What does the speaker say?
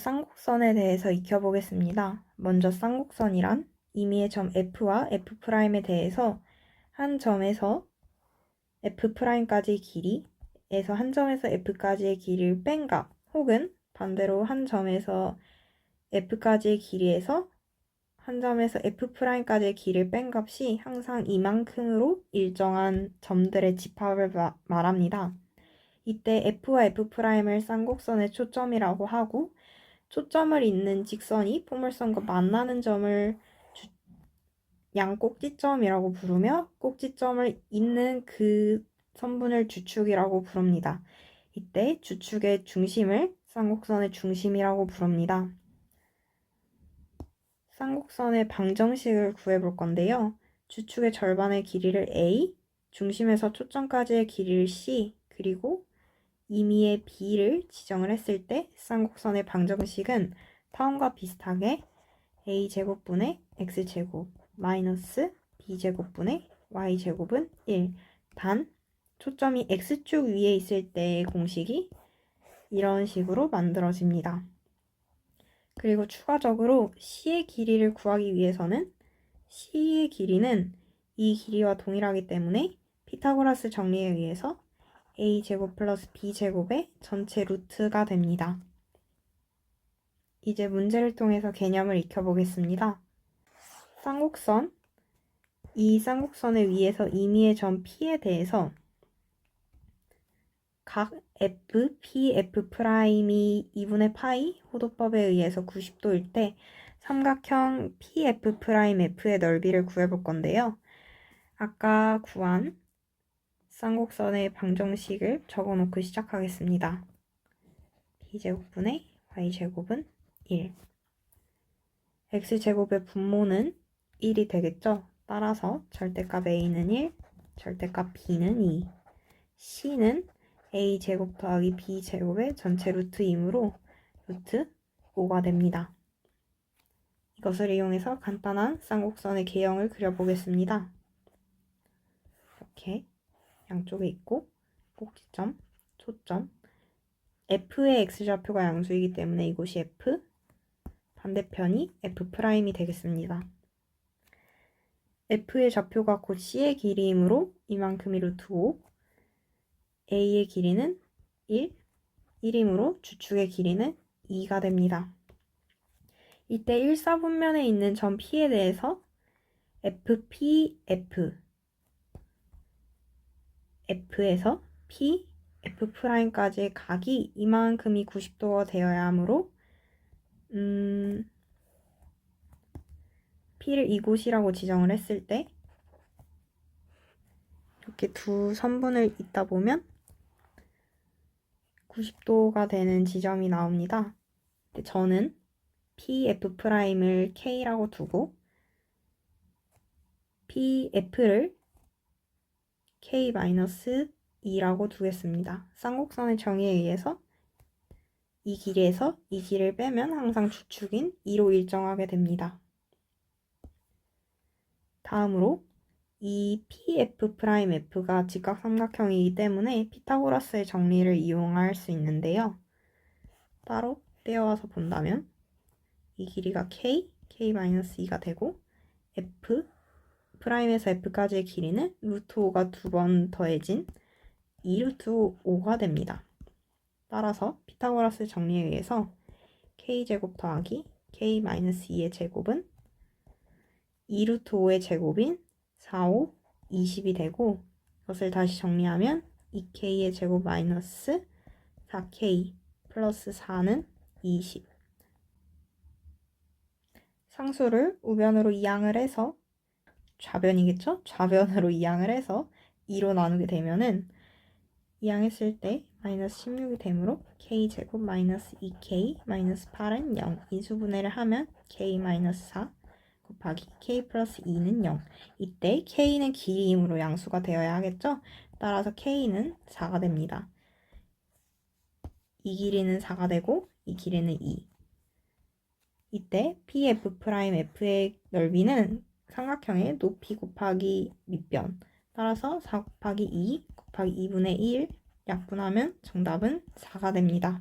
쌍곡선에 대해서 익혀보겠습니다. 먼저 쌍곡선이란 임의의 점 F와 F'에 대해서 한 점에서 F'까지 길이에서 한 점에서 F까지의 길이를 뺀 값, 혹은 반대로 한 점에서 F까지의 길이에서 한 점에서 F'까지의 길이를 뺀 값이 항상 이만큼으로 일정한 점들의 집합을 마- 말합니다. 이때 F와 F'을 쌍곡선의 초점이라고 하고 초점을 잇는 직선이 포물선과 만나는 점을 주- 양꼭지점이라고 부르며 꼭지점을 잇는 그 선분을 주축이라고 부릅니다. 이때 주축의 중심을 쌍곡선의 중심이라고 부릅니다. 쌍곡선의 방정식을 구해볼 건데요. 주축의 절반의 길이를 A, 중심에서 초점까지의 길이를 C, 그리고 임의의 B를 지정을 했을 때 쌍곡선의 방정식은 다음과 비슷하게 A제곱분의 X제곱 마이너스 B제곱분의 Y제곱은 1. 단, 초점이 X축 위에 있을 때의 공식이 이런 식으로 만들어집니다. 그리고 추가적으로 C의 길이를 구하기 위해서는 C의 길이는 이 길이와 동일하기 때문에 피타고라스 정리에 의해서 a제곱 플러스 b제곱의 전체 루트가 됩니다. 이제 문제를 통해서 개념을 익혀보겠습니다. 쌍곡선, 이 쌍곡선의 위에서 임의의 점 P에 대해서 각 F, P, F'이 2분의 파이 호도법에 의해서 90도일 때 삼각형 PF'F의 넓이를 구해볼 건데요. 아까 구한 쌍곡선의 방정식을 적어 놓고 시작하겠습니다. b제곱분의 y제곱은 1. x제곱의 분모는 1이 되겠죠? 따라서 절대값 a는 1, 절대값 b는 2. c는 a제곱 더하기 b제곱의 전체 루트이므로 루트 5가 됩니다. 이것을 이용해서 간단한 쌍곡선의 개형을 그려보겠습니다. 이렇게 양쪽에 있고 꼭지점, 초점 F의 X좌표가 양수이기 때문에 이곳이 F 반대편이 F'이 되겠습니다. F의 좌표가 곧 C의 길이이므로 이만큼이 루트 5 A의 길이는 1 1이므로 주축의 길이는 2가 됩니다. 이때 1사분면에 있는 점 P에 대해서 FP, F F에서 P, F'까지의 각이 이만큼이 90도가 되어야 하므로 음, P를 이곳이라고 지정을 했을 때 이렇게 두 선분을 잇다 보면 90도가 되는 지점이 나옵니다. 저는 PF'을 K라고 두고 PF를 k-2라고 두겠습니다. 쌍곡선의 정의에 의해서 이 길이에서 이 길을 빼면 항상 주축인 2로 일정하게 됩니다. 다음으로 이 PF'F가 직각삼각형이기 때문에 피타고라스의 정리를 이용할 수 있는데요. 따로 떼어와서 본다면 이 길이가 K, K-2가 되고 F, 프라임에서 F까지의 길이는 루트 5가 두 번 더해진 2루트 5가 됩니다. 따라서 피타고라스 정리에 의해서 k제곱 더하기 k-2의 제곱은 2루트 5의 제곱인 4, 5, 20이 되고 이것을 다시 정리하면 2k의 제곱 마이너스 4k 플러스 4는 20 상수를 우변으로 이항을 해서 좌변이겠죠? 좌변으로 이항을 해서 2로 나누게 되면은 이항했을 때 마이너스 16이 되므로 k제곱 마이너스 2k 마이너스 8은 0 인수분해를 하면 k 마이너스 4 곱하기 k 플러스 2는 0 이때 k는 길이이므로 양수가 되어야 하겠죠? 따라서 k는 4가 됩니다. 이 길이는 4가 되고 이 길이는 2 이때 pf'f의 넓이는 삼각형의 높이 곱하기 밑변 따라서 4 곱하기 2 곱하기 2분의 1 약분하면 정답은 4가 됩니다.